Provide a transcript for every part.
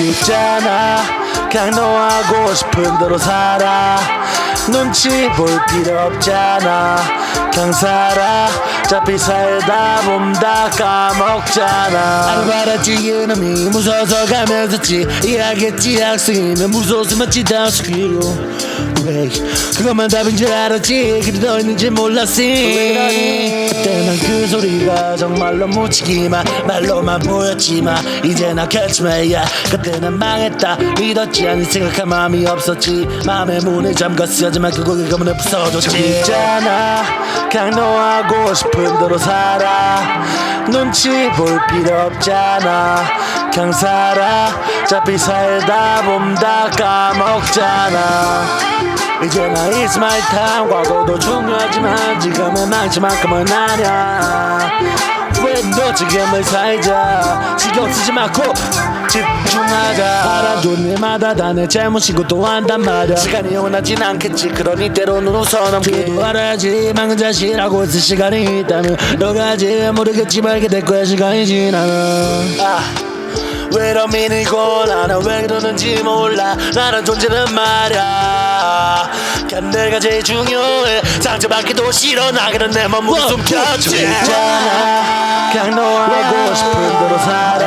있잖아. 그냥 너 하고 싶은 대로 살아. 눈치 볼 필요 없잖아. 그냥 살아 어차피 살다 보면 다 까먹잖아. 알바라지 이놈이 무서워서 가면서지 이해하겠지 학생이면 지다시키고 왜 그것만 답인 줄 알았지? 길이 더 있는지 몰랐지. 그때 난그 소리가 정말로 묻히기만 말로만 보였지만 이제 나 catchme야 그때 난 망했다 믿었지 아니 생각할 마음이 없었지. 마음의 문을 잠갔어 하지만 그 고개 가문에 부서졌지. 있잖아 그냥 너 하고 싶은 대로 살아. 눈치 볼 필요 없잖아. 그냥 살아. 어차피 살다 보면 다 까먹잖아. 이제 나 it's my time. 과거도 중요하지만 지금은 망치만큼은 아냐 왜너 지금을 살자? 신경 쓰지 말고 집 중하자. 알아준 일마다 다 내 잘못이고 또 한단 말야. 시간이 원하진 않겠지. 그러니 때로는 웃어넘기도 알아야지. 망은 자신하고 있을 시간이 있다면 너가 아직 모르겠지 말게 될 거야. 시간이 지나면. 아. 왜 미니고 나는 왜 그러는지 몰라. 나란 존재는 말야. 그냥 내가 제일 중요해. 상처받기도 싫어. 나 그런 내 몸으로 숨겼지. 있잖아. 그냥 너 하고 싶은 대로 살아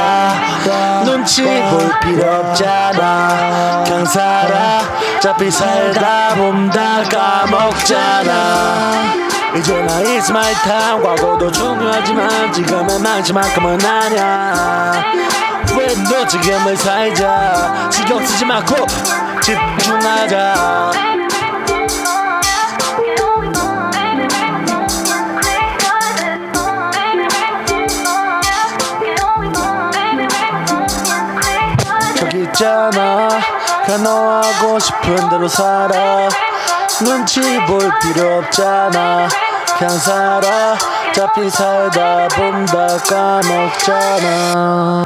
눈치 볼 필요 없잖아. 그냥 살아. 어차피 살다 보면 다. 까먹잖아. 이제 나 it's my time 과거도 중요하지만 지금은 망치만큼은 아냐 왜너 지금을 살자? 신경 쓰지 말고 집중하자 있잖아. 그냥 너 하고 싶은 대로 살아. 눈치 볼 필요 없잖아. 그냥 살아. 어차피 살다 보면 다 까먹잖아